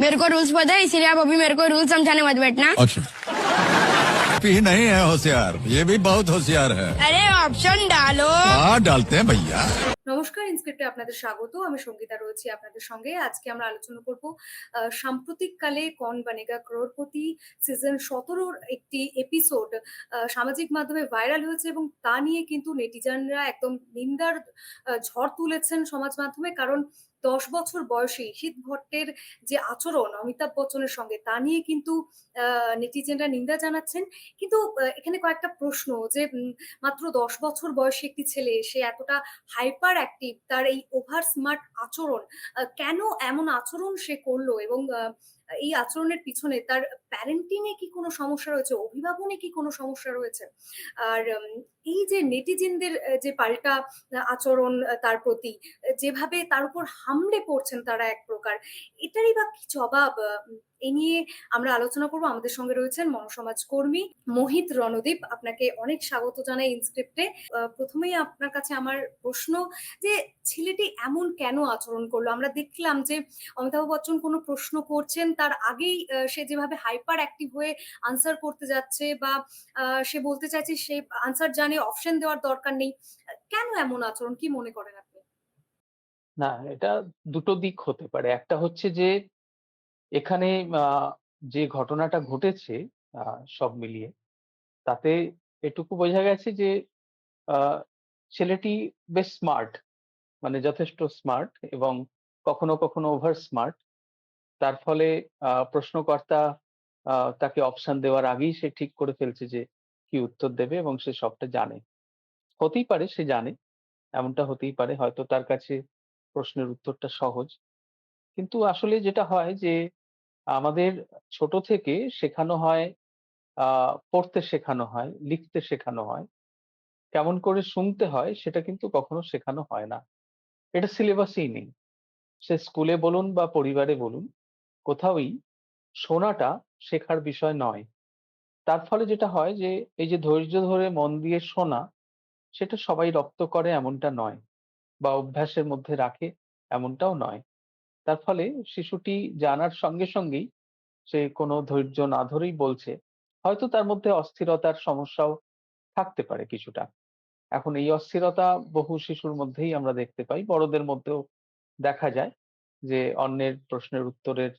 मेरे को रूल्स पता है इसीलिए आप अभी मेरे को रूल समझाने मत बैठना अच्छा भी नहीं है होशियार ये भी बहुत होशियार है अरे ऑप्शन डालो हाँ डालते हैं भैया নমস্কার ইনস্ক্রিপ্টে আপনাদের স্বাগত আমি সঙ্গীতা রয়েছি আপনাদের সঙ্গে আজকে আমরা আলোচনা করব আহ, সাম্প্রতিককালে কন বানেগা ক্রোড়পতি সিজন সতেরোর একটি এপিসোড সামাজিক মাধ্যমে ভাইরাল হয়েছে এবং তা নিয়ে কিন্তু নেটিজানরা একদম নিন্দার আহ, ঝড় তুলেছেন সমাজ মাধ্যমে কারণ দশ বছর বয়সে শীত ভট্টের যে আচরণ অমিতাভ বচ্চনের সঙ্গে, তা নিয়ে কিন্তু নেটিজেনরা নিন্দা জানাচ্ছেন। কিন্তু এখানে কয়েকটা প্রশ্ন যে মাত্র দশ বছর বয়সে একটি ছেলে, সে এতটা হাইপার অ্যাক্টিভ তার এই ওভার স্মার্ট আচরণ কেন এমন আচরণ সে করল এবং এই আচরণের পিছনে তার প্যারেন্টিং এ কি কোনো সমস্যা রয়েছে? অভিভাবনে কি কোনো সমস্যা রয়েছে? আর এই যে নেটিজেনদের যে পাল্টা আচরণ তার প্রতি যেভাবে তার উপর হামলে পড়ছেন তারা এক প্রকার, এটারই বা কি জবাব? এ নিয়ে আমরা আলোচনা করব। আমাদের সঙ্গে রয়েছেন মনসমাজ কর্মী মোহিত রণদীপ। আপনাকে অনেক স্বাগত জানাই ইনস্ক্রিপ্টে প্রথমেই আপনার কাছে আমার প্রশ্ন যে, ছেলেটি এমন কেন আচরণ করল? আমরা দেখলাম যে অমিতাভ বচ্চন কোনো প্রশ্ন করছেন, তার আগেই সে যেভাবে হাইপার অ্যাক্টিভ হয়ে আনসার করতে যাচ্ছে বা সে বলতে চাইছে সে আনসার জানে অপশন দেওয়ার দরকার নেই কেন এমন আচরণ কি মনে করেন আপনি না, এটা দুটো দিক হতে পারে। একটা হচ্ছে যে এখানে যে ঘটনাটা ঘটেছে সব মিলিয়ে তাতে এটুকু বোঝা গেছে যে ছেলেটি বেশ স্মার্ট। মানে যথেষ্ট স্মার্ট এবং কখনো, কখনো ওভার স্মার্ট। তার ফলে প্রশ্নকর্তা তাকে অপশন দেওয়ার আগেই সে ঠিক করে ফেলছে যে কি উত্তর দেবে এবং সে সবটা জানে। হতেই পারে সে জানে। এমনটা হতেই পারে। হয়তো তার কাছে প্রশ্নের উত্তরটা সহজ। কিন্তু আসলে যেটা হয় যে আমাদের ছোট থেকে শেখানো হয় পড়তে শেখানো হয়, লিখতে শেখানো হয়। কেমন করে শুনতে হয় সেটা কিন্তু কখনো শেখানো হয় না। এটা সিলেবাসেই নেই। সে স্কুলে বলুন বা পরিবারে বলুন, কোথাওই শোনাটা শেখার বিষয় নয়। তার ফলে যেটা হয় যে এই যে ধৈর্য ধরে মন দিয়ে শোনা, সেটা সবাই রপ্ত করে এমনটা নয় বা অভ্যাসের মধ্যে রাখে এমনটাও নয়। তার ফলে শিশুটি জানার সঙ্গে সঙ্গেই সে কোনো ধৈর্য না ধরেই বলছে। হয়তো তার মধ্যে অস্থিরতার সমস্যাও থাকতে পারে কিছুটা। এখন এই অস্থিরতা বহু শিশুর মধ্যেই আমরা দেখতে পাই। বড়দের মধ্যেও দেখা যায় যে অন্যের প্রশ্নের উত্তরের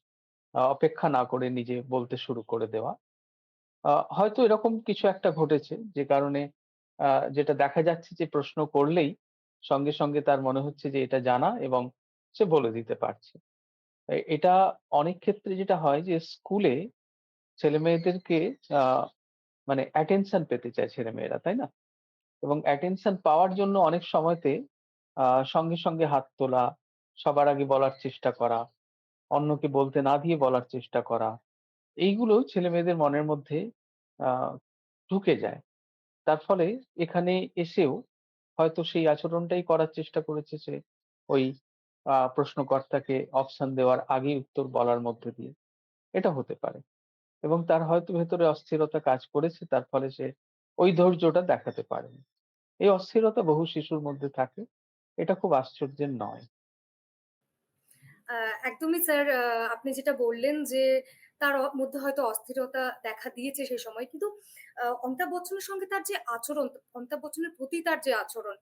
অপেক্ষা না করে নিজে বলতে শুরু করে দেওয়া। হয়তো এরকম কিছু একটা ঘটেছে যে কারণে যেটা দেখা যাচ্ছে যে প্রশ্ন করলেই সঙ্গে, সঙ্গে তার মনে হচ্ছে যে এটা জানা এবং সে বলে দিতে পারছে। এটা অনেক ক্ষেত্রে যেটা হয় যে স্কুলে ছেলেমেয়েদেরকে আ মানে অ্যাটেনশন পেতে চায় ছেলেমেয়েরা, তাই না? এবং অ্যাটেনশন পাওয়ার জন্য অনেক সময়তে সঙ্গে, সঙ্গে হাত তোলা, সবার আগে বলার চেষ্টা করা, অন্যকে বলতে না দিয়ে বলার চেষ্টা করা। এইগুলো ছেলেমেয়েদের মনের মধ্যে ঢুকে যায়। তার ফলে এখানে এসেও হয়তো সেই আচরণটাই করার চেষ্টা করেছে সে, ওই প্রশ্নকর্তাকে অপশন দেওয়ার আগেই উত্তর বলার মধ্যে দিয়ে। এটা হতে পারে। এবং তার হয়তো ভেতরে অস্থিরতা কাজ করেছে, তার ফলে সে ওই ধৈর্যটা দেখাতে পারেনি। এই অস্থিরতা বহু শিশুর মধ্যে থাকে। এটা খুব আশ্চর্যের নয়। একদমই স্যার আপনি যেটা বললেন যে তার মধ্যে হয়তো অস্থিরতা দেখা দিয়েছে সেই সময় কিন্তু অমিতাভ বচ্চনের সঙ্গে তার যে আচরণ অমিতাভ বচ্চনের প্রতি তার যে আচরণ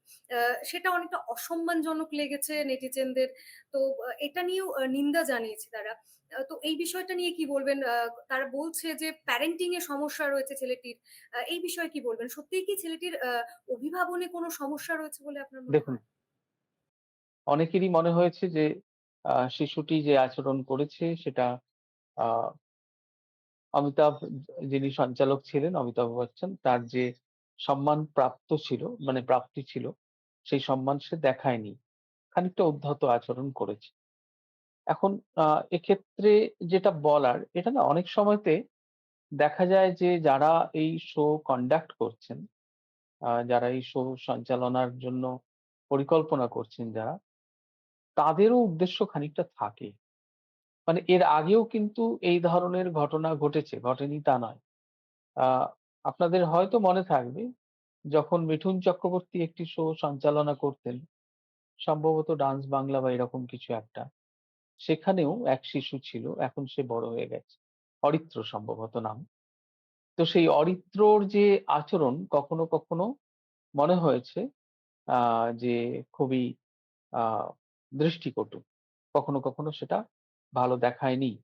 সেটা অনেকটা অসম্মানজনক লেগেছে নেটিজেনদের তো এটা নিয়েও নিন্দা জানিয়েছে তারা। তো এই বিষয়টা নিয়ে কি বলবেন? তারা বলছে যে প্যারেন্টিং এ সমস্যা রয়েছে ছেলেটির এই বিষয়ে কি বলবেন? সত্যিই কি ছেলেটির অভিভাবনে কোনো সমস্যা রয়েছে বলে আপনার মনে দেখুন, অনেকেরই মনে হয়েছে যে আ শিশুটি যে আচরণ করেছে সেটা আ অমিতাভ যিনি সঞ্চালক ছিলেন অমিতাভ বচ্চন তার যে সম্মান প্রাপ্ত ছিল মানে প্রাপ্তি ছিল সেই সম্মান সে দেখায়নি। খানিকটা উদ্ধত আচরণ করেছে। এখন আ এক্ষেত্রে যেটা বলার এটা না অনেক সময়তে দেখা যায় যে যারা এই শো কন্ডাক্ট করছেন, আ যারা এই শো সঞ্চালনার জন্য পরিকল্পনা করছেন যারা, তাদেরও উদ্দেশ্য খানিকটা থাকে। মানে এর আগেও কিন্তু এই ধরনের ঘটনা ঘটেছে, ঘটেনি তা নয়। আ আপনাদের হয়তো মনে থাকবে যখন মিঠুন চক্রবর্তী একটি শো সঞ্চালনা করতেন, সম্ভবত ডান্স বাংলা বা এরকম কিছু একটা। সেখানেও এক শিশু ছিল এখন সে বড় হয়ে গেছে অরিত্র সম্ভবত নাম তো সেই অরিত্রর যে আচরণ কখনো কখনো মনে হয়েছে আহ যে খুবই আহ দৃষ্টিকটু। কখনো কখনো সেটা ভালো দেখায়নি।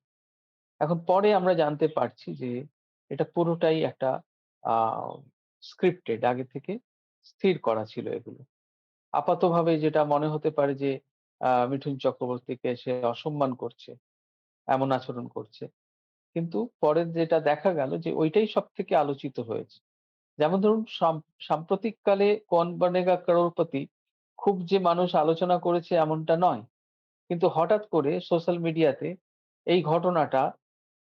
এখন পরে আমরা জানতে পারছি যে এটা পুরোটাই একটা স্ক্রিপ্টেড আগে থেকে স্থির করা ছিল এগুলো। আপাতভাবে যেটা মনে হতে পারে যে মিঠুন চক্রবর্তীকে সে অসম্মান করছে, এমন আচরণ করছে। কিন্তু পরে যেটা দেখা গেল যে ওইটাই সব থেকে আলোচিত হয়েছে। যেমন ধরুন সাম- সাম্প্রতিককালে কন বনেগা করোড়পতি খুব যে মানুষ আলোচনা করেছে এমনটা নয়। কিন্তু হঠাৎ করে সোশ্যাল মিডিয়াতে এই ঘটনাটা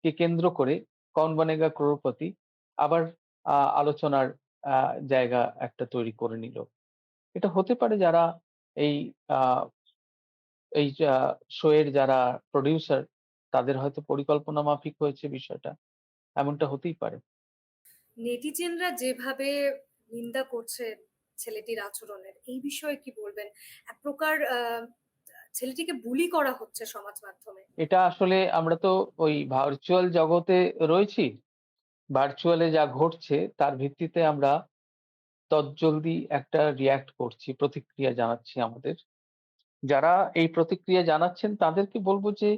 কে কেন্দ্র করে কন বনেগা করোড়পতি আবার আলোচনার জায়গা একটা তৈরি করে নিল। এটা হতে পারে যারা এই এই শো এর যারা প্রডিউসার তাদের হয়তো পরিকল্পনা মাফিক হয়েছে বিষয়টা। এমনটা হতেই পারে। নেটিজেনরা যেভাবে নিন্দা করছে ছেলেটির আচরণের। এই বিষয়ে কি বলবেন? এক প্রকার ছেলেটিকে বুলি করা হচ্ছে সমাজ মাধ্যমে। এটা আসলে আমরা তো ওই ভার্চুয়াল জগতে রয়েছি। ভার্চুয়ালে যা ঘটছে, তার ভিত্তিতে আমরা তৎজলদি একটা রিয়াক্ট করছি, প্রতিক্রিয়া জানাচ্ছি আমাদের। যারা এই প্রতিক্রিয়া জানাচ্ছেন, তাদেরকে বলব যে,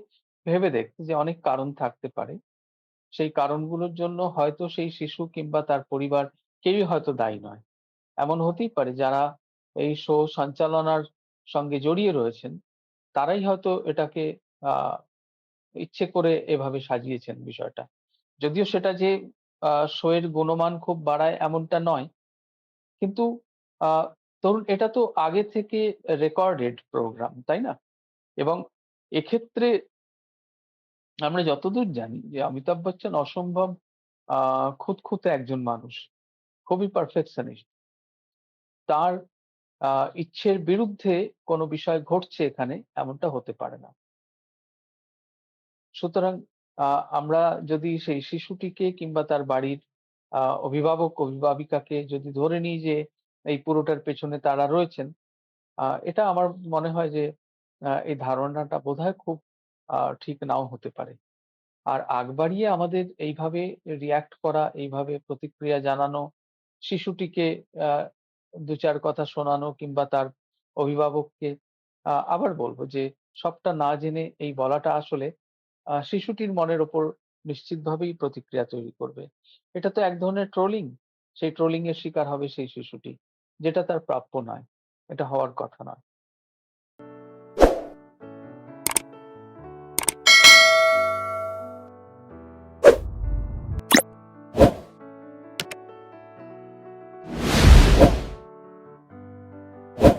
ভেবে দেখতে যে অনেক কারণ থাকতে পারে। সেই কারণগুলোর জন্য হয়তো সেই শিশু কিংবা তার পরিবার কেউই হয়তো দায়ী নয়। এমন হতেই পারে যারা এই শো সঞ্চালনার সঙ্গে জড়িয়ে রয়েছেন। তারাই হয়তো এটাকে ইচ্ছে করে এভাবে সাজিয়েছেন বিষয়টা। যদিও সেটা যে শো এর গুণমান খুব বাড়ায় এমনটা নয়। কিন্তু ধরুন এটা তো আগে থেকে রেকর্ডেড প্রোগ্রাম, তাই না? এবং এক্ষেত্রে আমরা যতদূর জানি যে অমিতাভ বচ্চন অসম্ভব খুঁতখুঁতে একজন মানুষ। খুবই পারফেকশনিস্ট তার ইচ্ছের বিরুদ্ধে কোনো বিষয় ঘটছে এখানে, এমনটা হতে পারে না। সুতরাং আমরা যদি সেই শিশুটিকে কিংবা তার বাড়ির অভিভাবক, অভিভাবিকাকে যদি ধরে নিই যে এই পুরোটার পেছনে তারা রয়েছেন এটা আমার মনে হয় যে এই ধারণাটা বোধহয় খুব ঠিক নাও হতে পারে। আর আগ বাড়িয়ে আমাদের এইভাবে রিয়াক্ট করা, এইভাবে প্রতিক্রিয়া জানানো শিশুটিকে দু চার কথা শোনানো কিংবা তার অভিভাবককে আবার বলব যে সবটা না জেনে এই বলাটা আসলে শিশুটির মনের ওপর নিশ্চিতভাবেই প্রতিক্রিয়া তৈরি করবে। এটা তো এক ধরনের ট্রোলিং সেই ট্রোলিং এর শিকার হবে সেই শিশুটি, যেটা তার প্রাপ্য নয়, এটা হওয়ার কথা নয়।